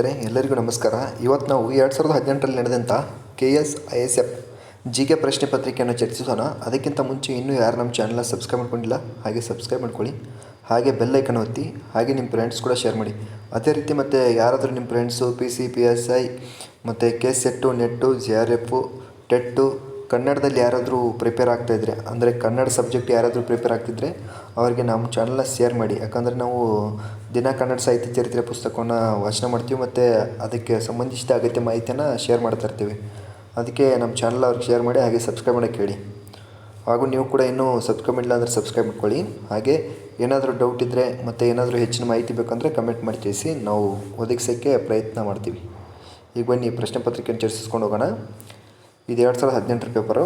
ಸ್ನೇಹಿತರೆ, ಎಲ್ಲರಿಗೂ ನಮಸ್ಕಾರ. ಇವತ್ತು ನಾವು ಎರಡು ಸಾವಿರದ ಹದಿನೆಂಟರಲ್ಲಿ ನಡೆದಂಥ K S I S F G K ಪ್ರಶ್ನೆ ಪತ್ರಿಕೆಯನ್ನು ಚರ್ಚಿಸೋಣ. ಅದಕ್ಕಿಂತ ಮುಂಚೆ ಇನ್ನೂ ಯಾರು ನಮ್ಮ ಚಾನಲ್ನ ಸಬ್ಸ್ಕ್ರೈಬ್ ಮಾಡ್ಕೊಂಡಿಲ್ಲ, ಹಾಗೆ ಸಬ್ಸ್ಕ್ರೈಬ್ ಮಾಡ್ಕೊಳ್ಳಿ. ಹಾಗೆ ಬೆಲ್ ಐಕನ್ ಒತ್ತಿ, ಹಾಗೆ ನಿಮ್ಮ ಫ್ರೆಂಡ್ಸ್ ಕೂಡ ಶೇರ್ ಮಾಡಿ. ಅದೇ ರೀತಿ ಮತ್ತು ಯಾರಾದರೂ ನಿಮ್ಮ friends P C P S I ಮತ್ತು K SET NET G R F TET ಕನ್ನಡದಲ್ಲಿ ಯಾರಾದರೂ ಪ್ರಿಪೇರ್ ಆಗ್ತಾಯಿದ್ರೆ ಅಂದರೆ ಕನ್ನಡ ಸಬ್ಜೆಕ್ಟ್ ಯಾರಾದರೂ ಪ್ರಿಪೇರ್ ಆಗ್ತಿದ್ರೆ ಅವರಿಗೆ ನಮ್ಮ ಚಾನಲ್ನ ಶೇರ್ ಮಾಡಿ. ಯಾಕಂದರೆ ನಾವು ದಿನ ಕನ್ನಡ ಸಾಹಿತ್ಯ ಚರಿತ್ರೆ ಪುಸ್ತಕವನ್ನು ವಾಚನ ಮಾಡ್ತೀವಿ ಮತ್ತು ಅದಕ್ಕೆ ಸಂಬಂಧಿಸಿದ ಅಗತ್ಯ ಮಾಹಿತಿಯನ್ನು ಶೇರ್ ಮಾಡ್ತಾ ಇರ್ತೀವಿ. ಅದಕ್ಕೆ ನಮ್ಮ ಚಾನಲ್ ಅವ್ರಿಗೆ ಶೇರ್ ಮಾಡಿ, ಹಾಗೆ ಸಬ್ಸ್ಕ್ರೈಬ್ ಮಾಡೋಕ್ಕೆ ಹೇಳಿ. ಹಾಗೂ ನೀವು ಕೂಡ ಇನ್ನೂ ಸಬ್ಸ್ಕ್ರೈಬ್ ಮಾಡಿಲ್ಲ ಅಂದರೆ ಸಬ್ಸ್ಕ್ರೈಬ್ ಮಾಡ್ಕೊಳ್ಳಿ. ಹಾಗೆ ಏನಾದರೂ ಡೌಟ್ ಇದ್ದರೆ ಮತ್ತು ಏನಾದರೂ ಹೆಚ್ಚಿನ ಮಾಹಿತಿ ಬೇಕಂದರೆ ಕಮೆಂಟ್ ಮಾಡಿ ತಿಳಿಸಿ. ನಾವು ಒದಗಿಸೋಕ್ಕೆ ಪ್ರಯತ್ನ ಮಾಡ್ತೀವಿ. ಈಗ ಬನ್ನಿ, ಪ್ರಶ್ನೆ ಪತ್ರಿಕೆಯನ್ನು ಚರ್ಚಿಸ್ಕೊಂಡು ಹೋಗೋಣ. ಇದು ಎರಡು ಸಾವಿರದ ಹದಿನೆಂಟರ ಪೇಪರು.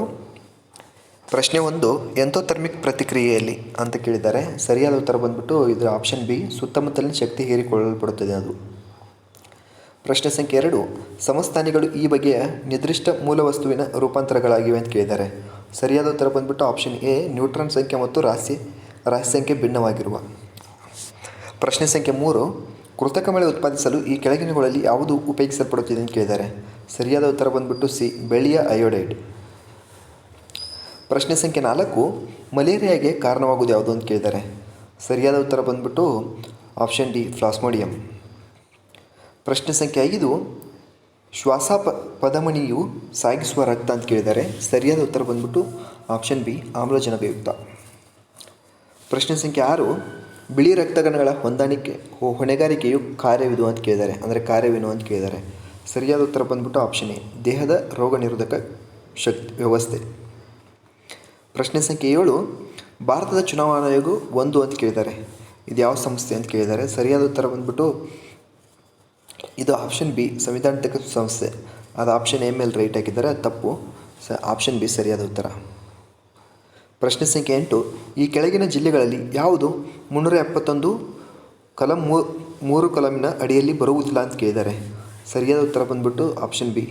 ಪ್ರಶ್ನೆ ಒಂದು ಎಂಥೋಥರ್ಮಿಕ್ ಪ್ರತಿಕ್ರಿಯೆಯಲ್ಲಿ ಅಂತ ಕೇಳಿದ್ದಾರೆ. ಸರಿಯಾದ ಉತ್ತರ ಬಂದ್ಬಿಟ್ಟು ಇದರ ಆಪ್ಷನ್ ಬಿ ಸುತ್ತಮುತ್ತಲಿನ ಶಕ್ತಿ ಹೀರಿಕೊಳ್ಳಲ್ಪಡುತ್ತದೆ ಅದು. ಪ್ರಶ್ನೆ ಸಂಖ್ಯೆ ಎರಡು ಸಮಸ್ಥಾನಿಗಳು ಈ ಬಗೆಯ ನಿರ್ದಿಷ್ಟ ಮೂಲ ವಸ್ತುವಿನ ರೂಪಾಂತರಗಳಾಗಿವೆ ಅಂತ ಕೇಳಿದ್ದಾರೆ. ಸರಿಯಾದ ಉತ್ತರ ಬಂದ್ಬಿಟ್ಟು ಆಪ್ಷನ್ ಎ ನ್ಯೂಟ್ರಾನ್ ಸಂಖ್ಯೆ ಮತ್ತು ರಾಶಿ ರಾಶಿ ಸಂಖ್ಯೆ ಭಿನ್ನವಾಗಿರುವ. ಪ್ರಶ್ನೆ ಸಂಖ್ಯೆ ಮೂರು ಕೃತಕ ಮಳೆ ಉತ್ಪಾದಿಸಲು ಈ ಕೆಳಗಿನಗಳಲ್ಲಿ ಯಾವುದು ಉಪಯೋಗಿಸಲ್ಪಡುತ್ತಿದೆ ಅಂತ ಕೇಳಿದ್ದಾರೆ. ಸರಿಯಾದ ಉತ್ತರ ಬಂದ್ಬಿಟ್ಟು ಸಿ, ಬೆಳ್ಳಿಯ ಅಯೋಡೈಡ್. ಪ್ರಶ್ನೆ ಸಂಖ್ಯೆ ನಾಲ್ಕು, ಮಲೇರಿಯಾಗೆ ಕಾರಣವಾಗುವುದು ಯಾವುದು ಅಂತ ಕೇಳಿದ್ದಾರೆ. ಸರಿಯಾದ ಉತ್ತರ ಬಂದ್ಬಿಟ್ಟು ಆಪ್ಷನ್ ಡಿ, ಫ್ಲಾಸ್ಮೋಡಿಯಂ. ಪ್ರಶ್ನೆ ಸಂಖ್ಯೆ ಐದು ಶ್ವಾಸ ಪ ಪದಮಣಿಯು ಸಾಗಿಸುವ ರಕ್ತ ಅಂತ ಕೇಳಿದ್ದಾರೆ. ಸರಿಯಾದ ಉತ್ತರ ಬಂದ್ಬಿಟ್ಟು ಆಪ್ಷನ್ ಬಿ ಆಮ್ಲಜನಕಯುಕ್ತ ಪ್ರಶ್ನೆ ಸಂಖ್ಯೆ ಆರು ಬಿಳಿ ರಕ್ತಗಣಗಳ ಹೊಂದಾಣಿಕೆ, ಹೊ- ಹೊಣೆಗಾರಿಕೆಯು ಕಾರ್ಯವಿದು ಅಂತ ಕೇಳಿದ್ದಾರೆ. ಅಂದರೆ ಕಾರ್ಯವೇನು ಅಂತ ಕೇಳಿದ್ದಾರೆ. ಸರಿಯಾದ ಉತ್ತರ ಬಂದ್ಬಿಟ್ಟು ಆಪ್ಷನ್ ಎ, ದೇಹದ ರೋಗ ನಿರೋಧಕ ಶಕ್ತಿ ವ್ಯವಸ್ಥೆ. ಪ್ರಶ್ನೆ ಸಂಖ್ಯೆ ಏಳು, ಭಾರತದ ಚುನಾವಣಾ ಆಯೋಗ ಒಂದು ಅಂತ ಕೇಳಿದ್ದಾರೆ. ಇದು ಯಾವ ಸಂಸ್ಥೆ ಅಂತ ಕೇಳಿದ್ದಾರೆ. ಸರಿಯಾದ ಉತ್ತರ ಬಂದ್ಬಿಟ್ಟು, ಇದು ಆಪ್ಷನ್ ಬಿ ಸಂವಿಧಾನಿಕ ಸಂಸ್ಥೆ. ಅದು ಆಪ್ಷನ್ ಎ ಮೇಲೆ ರೈಟ್ ಹಾಕಿದ್ದಾರೆ ತಪ್ಪು. ಸ ಆಪ್ಷನ್ ಬಿ ಸರಿಯಾದ ಉತ್ತರ. ಪ್ರಶ್ನೆ ಸಂಖ್ಯೆ ಎಂಟು, ಈ ಕೆಳಗಿನ ಜಿಲ್ಲೆಗಳಲ್ಲಿ ಯಾವುದು ಮುನ್ನೂರ ಎಪ್ಪತ್ತೊಂದು ಕಲಂ ಮೂರು ಕಲಮಿನ ಅಡಿಯಲ್ಲಿ ಬರುವುದಿಲ್ಲ ಅಂತ ಕೇಳಿದ್ದಾರೆ. ಸರಿಯಾದ ಉತ್ತರ ಬಂದ್ಬಿಟ್ಟು ಆಪ್ಷನ್ ಬಿ